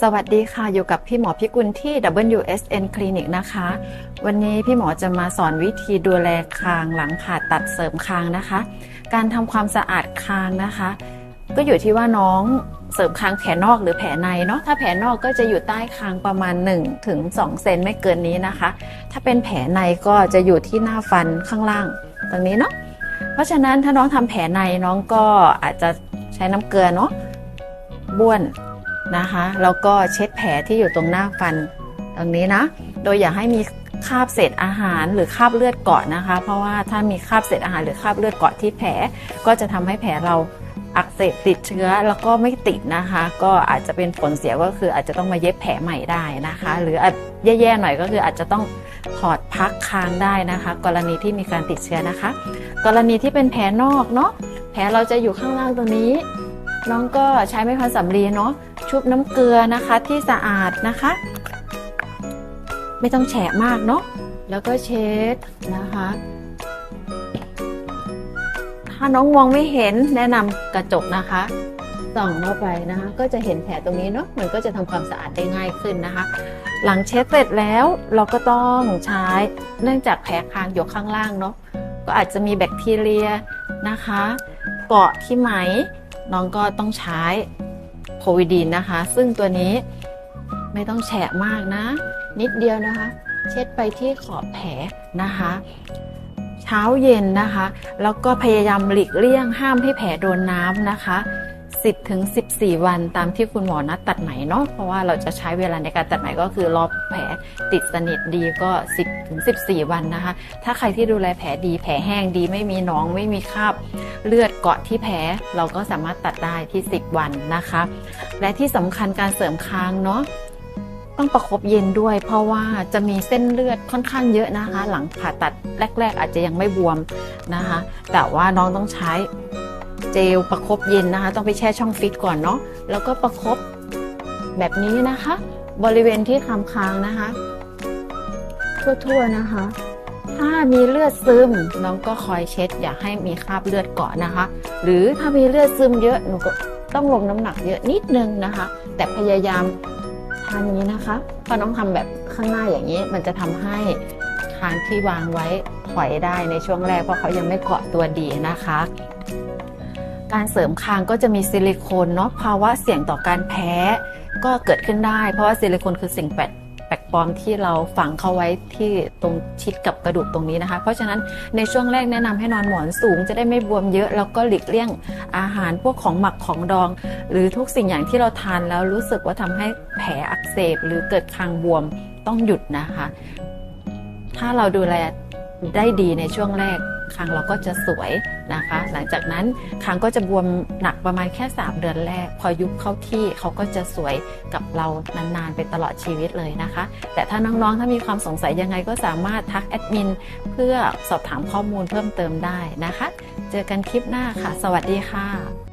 สวัสดีค่ะ อยู่กับพี่หมอพิกุลที่ WSN Clinic นะคะ วันนี้พี่หมอจะมาสอนวิธีดูแลคางหลังผ่าตัดเสริมคางนะคะ การทำความสะอาดคางนะคะ ก็อยู่ที่ว่าน้องเสริมคางแผลนอกหรือแผลในเนาะถ้าแผลนอกก็จะอยู่ใต้คางประมาณ1ถึง2เซนไม่เกินนี้นะคะ ถ้าเป็นแผลในก็จะอยู่ที่หน้าฟันข้างล่าง ตรงนี้เนาะเพราะฉะนั้นถ้าน้องทำแผลในน้องก็อาจจะใช้น้ำเกลือเนาะบ้วน นะคะ แล้วก็เช็ดแผลที่อยู่ตรงหน้าฟันตรงนี้นะ โดยอย่าให้มีคราบเศษอาหารหรือคราบเลือดเกาะนะคะ เพราะว่าถ้ามีคราบเศษอาหารหรือคราบเลือดเกาะที่แผล ก็จะทำให้แผลเราอักเสบติดเชื้อแล้วก็ไม่ติดนะคะ ก็อาจจะเป็นผลเสียก็คืออาจจะต้องมาเย็บแผลใหม่ได้นะคะ หรือแย่ๆหน่อยก็คืออาจจะต้องถอดพักค้างได้นะคะ กรณีที่มีการติดเชื้อนะคะ กรณีที่เป็นแผลนอกเนาะแผลเราจะอยู่ข้างล่างตรงนี้ น้องก็ใช้ไม้พันสำลีเนาะชุบน้ำเกลือนะคะที่สะอาดนะคะ ไม่ต้องแฉะมากเนาะแล้วก็เช็ดนะคะ ถ้าน้องมองไม่เห็นแนะนำกระจกนะคะส่องเข้าไปนะคะก็จะเห็นแผลตรงนี้เนาะมันก็จะทำความสะอาดได้ง่ายขึ้นนะคะ หลังเช็ดเสร็จแล้วเราก็ต้องใช้เนื่องจากแผลคางอยู่ข้างล่างเนาะก็อาจจะมีแบคทีเรียนะคะ เกาะที่ไหม น้องก็ต้องใช้โพวิดีนนะคะ ซึ่งตัวนี้ไม่ต้องแฉะมากนะ นิดเดียวนะคะ เช็ดไปที่ขอบแผลนะคะ เช้าเย็นนะคะ แล้วก็พยายามหลีกเลี่ยงห้ามให้แผลโดนน้ำนะคะ 10ถึง14 วันตามที่คุณหมอนัดตัดไหมเนาะเพราะว่าเราจะใช้เวลาในการตัดไหมก็คือรอบแผลติดสนิทดีก็ 10ถึง14 วันนะคะ ถ้าใครที่ดูแลแผลดีแผลแห้งดีไม่มีหนองไม่มีคราบเลือดเกาะที่แผลเราก็สามารถตัดได้ที่ 10 วันนะคะ และที่สำคัญการเสริมคางเนาะต้องประคบเย็นด้วย เพราะว่าจะมีเส้นเลือดค่อนข้างเยอะนะคะ หลังผ่าตัดแรก ๆ อาจจะยังไม่บวมนะคะ แต่ว่าน้องต้องใช้ เจลประคบเย็นนะคะ ต้องไปแช่ช่องฟิตก่อนเนาะแล้วก็ประคบแบบนี้นะคะ บริเวณที่คำคางนะคะ ทั่วๆนะคะ ถ้ามีเลือดซึมน้องก็คอยเช็ด อย่าให้มีคราบเลือดเกาะนะคะ หรือถ้ามีเลือดซึมเยอะหนูก็ต้องลงน้ำหนักเยอะนิดนึงนะคะ แต่พยายามทานนี้นะคะพอน้องทำแบบข้างหน้าอย่างนี้ มันจะทำให้คางที่วางไว้ถอยได้ในช่วงแรกเพราะเขายังไม่เกาะตัวดีนะคะ การเสริมคางก็จะมีซิลิโคนเนาะภาวะเสี่ยงต่อการแพ้ ก็เกิดขึ้นได้ เพราะว่าซิลิโคนคือสิ่งแปลกแปลกปลอมที่เราฝังเข้าไว้ที่ตรงชิดกับกระดูกตรงนี้นะคะ เพราะฉะนั้นในช่วงแรกแนะนำให้นอนหมอนสูง จะได้ไม่บวมเยอะ แล้วก็หลีกเลี่ยงอาหารพวกของหมักของดอง หรือทุกสิ่งอย่างที่เราทานแล้วรู้สึกว่าทำให้แผลอักเสบ หรือเกิดคางบวมต้องหยุดนะคะ ถ้าเราดูแล ได้ดีในช่วงแรกคางเราก็จะสวยนะคะ หลังจากนั้นคางก็จะบวมหนักประมาณแค่ 3 เดือนแรก พอยุบเข้าที่เขาก็จะสวยกับเรานานๆไปตลอดชีวิตเลยนะคะ แต่ถ้าน้องๆ ถ้ามีความสงสัยยังไงก็สามารถทักแอดมินเพื่อสอบถามข้อมูลเพิ่มเติมได้นะคะ เจอกันคลิปหน้าค่ะ สวัสดีค่ะ